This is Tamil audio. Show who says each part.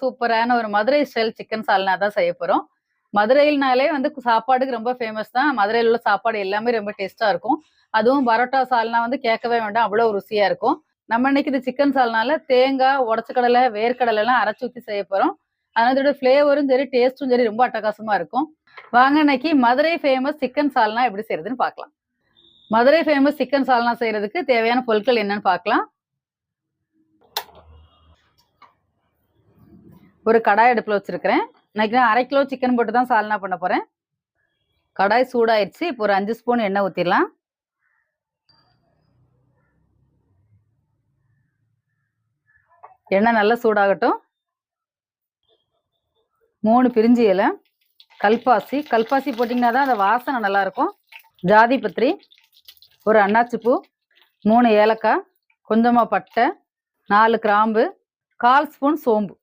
Speaker 1: சூப்பரான ஒரு மதுரை ஸ்டைல் சிக்கன் சால்னா தான் செய்ய போறோம். மதுரையில்னாலே வந்து சாப்பாடுக்கு ரொம்ப ஃபேமஸ் தான். மதுரையில் உள்ள சாப்பாடு எல்லாமே ரொம்ப டேஸ்டா இருக்கும். அதுவும் பரோட்டா சால்னா வந்து கேட்கவே வேண்டாம். அவ்வளோ ருசியா இருக்கும். நம்ம இன்னைக்கு இது சிக்கன் சால்னால தேங்காய் உடச்ச கடலை வேர்க்கடலை எல்லாம் அரைச்சி ஊற்றி செய்ய போறோம். அதனால இதோட ஃப்ளேவரும் சரி டேஸ்ட்டும் சரி ரொம்ப அட்டகாசமா இருக்கும். வாங்க இன்னைக்கு மதுரை ஃபேமஸ் சிக்கன் சால்னா எப்படி செய்யறதுன்னு பார்க்கலாம். மதுரை ஃபேமஸ் சிக்கன் சால்னா செய்யறதுக்கு தேவையான பொருட்கள் என்னன்னு பார்க்கலாம். ஒரு கடாய் அடுப்பில் வச்சுருக்கிறேன். இன்னைக்கு நான் அரை கிலோ சிக்கன் போட்டு தான் சால்னா பண்ண போகிறேன் கடாய் சூடாயிடுச்சு. இப்போ ஒரு அஞ்சு ஸ்பூன் எண்ணெய் ஊற்றிடலாம் எண்ணெய் நல்லா சூடாகட்டும். மூணு பிரிஞ்சி இலை கல்பாசி. கல்பாசி போட்டிங்கன்னா தான் அந்த வாசனை நல்லாயிருக்கும். ஜாதி பத்திரி ஒரு அன்னாச்சிப்பூ மூணு ஏலக்காய் கொஞ்சமாக பட்டை நாலு கிராம்பு கால் ஸ்பூன் சோம்பு.